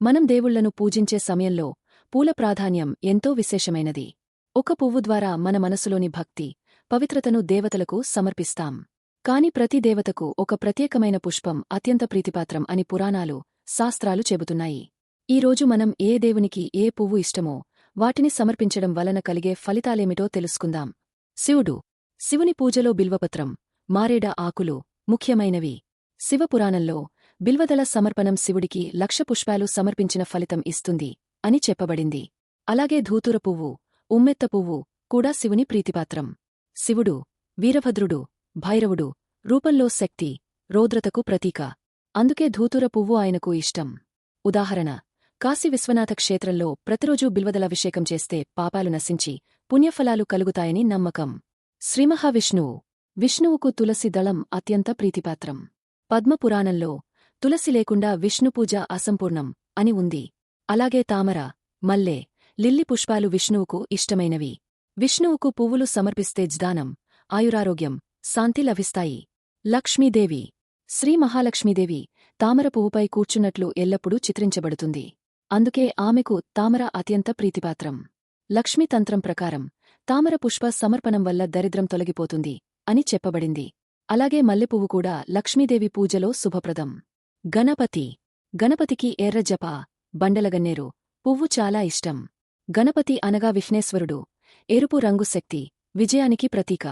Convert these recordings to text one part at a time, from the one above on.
మనం దేవుళ్ళను పూజించే సమయంలో పూల ప్రాధాన్యం ఎంతో విశేషమైనది. ఒక పువ్వు ద్వారా మన మనసులోని భక్తి పవిత్రతను దేవతలకు సమర్పిస్తాం. కాని ప్రతి దేవతకు ఒక ప్రత్యేకమైన పుష్పం అత్యంత ప్రీతిపాత్రం అని పురాణాలు శాస్త్రాలు చెబుతున్నాయి. ఈ రోజు మనం ఏ దేవునికి ఏ పువ్వు ఇష్టమో వాటిని సమర్పించడం వలన కలిగే ఫలితాలేమిటో తెలుసుకుందాం. శివుడు శివుని పూజలో బిల్వపత్రం మారేడ ఆకులు ముఖ్యమైనవి. శివపురాణంలో బిల్వదళ సమర్పణం శివుడికి లక్ష పుష్పాలు సమర్పించిన ఫలితం ఇస్తుంది అని చెప్పబడింది. అలాగే ధూతుర పువ్వు ఉమ్మెత్త పువ్వు కూడా శివుని ప్రీతిపాత్రం. శివుడు వీరభద్రుడు భైరవుడు రూపంలో శక్తి రౌద్రతకు ప్రతీక. అందుకే ధూతుర పువ్వు ఆయనకు ఇష్టం. ఉదాహరణ కాశీ విశ్వనాథ క్షేత్రంలో ప్రతిరోజూ బిల్వదలాభిషేకం చేస్తే పాపాలు నశించి పుణ్యఫలాలు కలుగుతాయని నమ్మకం. శ్రీమహావిష్ణువు విష్ణువుకు తులసి దళం అత్యంత ప్రీతిపాత్రం. పద్మపురాణంలో తులసి లేకుండా విష్ణుపూజ అసంపూర్ణం అని ఉంది. అలాగే తామర మల్లె లిల్లి పుష్పాలు విష్ణువుకు ఇష్టమైనవి. విష్ణువుకు పువ్వులు సమర్పిస్తే జ్దానం ఆయురారోగ్యం శాంతి లభిస్తాయి. లక్ష్మీదేవి శ్రీ మహాలక్ష్మీదేవి తామర పువ్వుపై కూర్చున్నట్లు ఎల్లప్పుడూ చిత్రించబడుతుంది. అందుకే ఆమెకు తామర అత్యంత ప్రీతిపాత్రం. లక్ష్మీతంత్రం ప్రకారం తామర పుష్ప సమర్పణం వల్ల దరిద్రం తొలగిపోతుంది అని చెప్పబడింది. అలాగే మల్లెపువ్వు కూడా లక్ష్మీదేవి పూజలో శుభప్రదం. గణపతి. గణపతికి ఎర్రజప బండలగన్నేరు పువ్వు చాలా ఇష్టం. గణపతి అనగా విఘ్నేశ్వరుడు. ఎరుపు రంగు శక్తి విజయానికి ప్రతీక.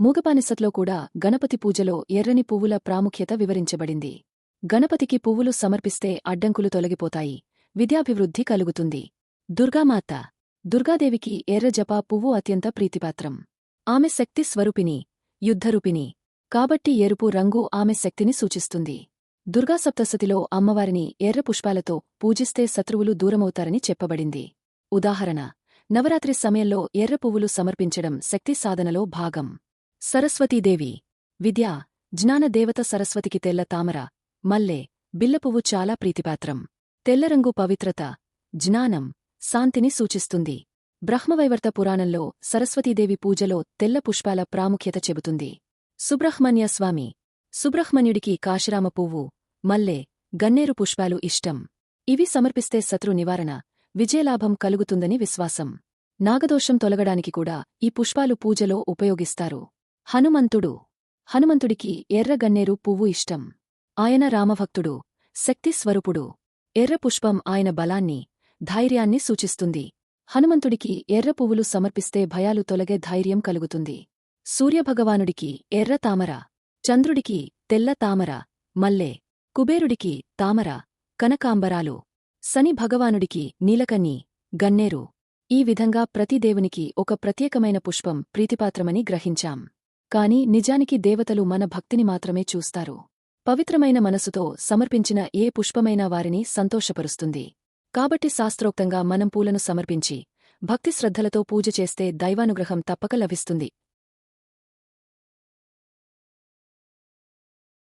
మూగపానిసత్లో కూడా గణపతి పూజలో ఎర్రని పువ్వుల ప్రాముఖ్యత వివరించబడింది. గణపతికి పువ్వులు సమర్పిస్తే అడ్డంకులు తొలగిపోతాయి విద్యాభివృద్ధి కలుగుతుంది. దుర్గామాత. దుర్గాదేవికి ఎర్రజప పువ్వు అత్యంత ప్రీతిపాత్రం. ఆమె శక్తి స్వరూపిణి యుద్ధరూపిణి. కాబట్టి ఎరుపు రంగు ఆమె శక్తిని సూచిస్తుంది. దుర్గా సప్తసతిలో అమ్మవారిని ఎర్ర పుష్పాలతో పూజిస్తే శత్రువులు దూరమవుతారని చెప్పబడింది. ఉదాహరణ నవరాత్రి సమయంలో ఎర్ర పువ్వులు సమర్పించడం శక్తి సాధనలో భాగం. సరస్వతీదేవి. విద్య జ్ఞానదేవత సరస్వతికి తెల్ల తామర మల్లె బిల్లపువ్వు చాలా ప్రీతిపాత్రం. తెల్లరంగు పవిత్రత జ్ఞానం శాంతిని సూచిస్తుంది. బ్రహ్మవైవర్త పురాణంలో సరస్వతీదేవి పూజలో తెల్ల పుష్పాల ప్రాముఖ్యత చెబుతుంది. సుబ్రహ్మణ్య స్వామి. సుబ్రహ్మణ్యుడికి కాశిరామ పువ్వు మల్లె గన్నేరు పుష్పాలు ఇష్టం. ఇవి సమర్పిస్తే శత్రు నివారణ విజయలాభం కలుగుతుందని విశ్వాసం. నాగదోషం తొలగడానికి కూడా ఈ పుష్పాలు పూజలో ఉపయోగిస్తారు. హనుమంతుడు. హనుమంతుడికి ఎర్ర గన్నేరు పువ్వు ఇష్టం. ఆయన రామభక్తుడు శక్తి స్వరూపుడు. ఎర్ర పుష్పం ఆయన బలాన్ని ధైర్యాన్ని సూచిస్తుంది. హనుమంతుడికి ఎర్ర పువ్వులు సమర్పిస్తే భయాలు తొలగే ధైర్యం కలుగుతుంది. సూర్యభగవానుడికి ఎర్ర తామర చంద్రుడికి తెల్ల తామర మల్లె కుబేరుడికి తామర కనకాంబరాలు శని భగవానుడికి నీలకన్ని గన్నేరు. ఈ విధంగా ప్రతి దేవునికి ఒక ప్రత్యేకమైన పుష్పం ప్రీతిపాత్రమని గ్రహించాం. కాని నిజానికి దేవతలు మన భక్తిని మాత్రమే చూస్తారు. పవిత్రమైన మనసుతో సమర్పించిన ఏ పుష్పమైనా వారిని సంతోషపరుస్తుంది. కాబట్టి శాస్త్రోక్తంగా మనం పూలను సమర్పించి భక్తి శ్రద్ధలతో పూజ చేస్తే దైవానుగ్రహం తప్పక లభిస్తుంది.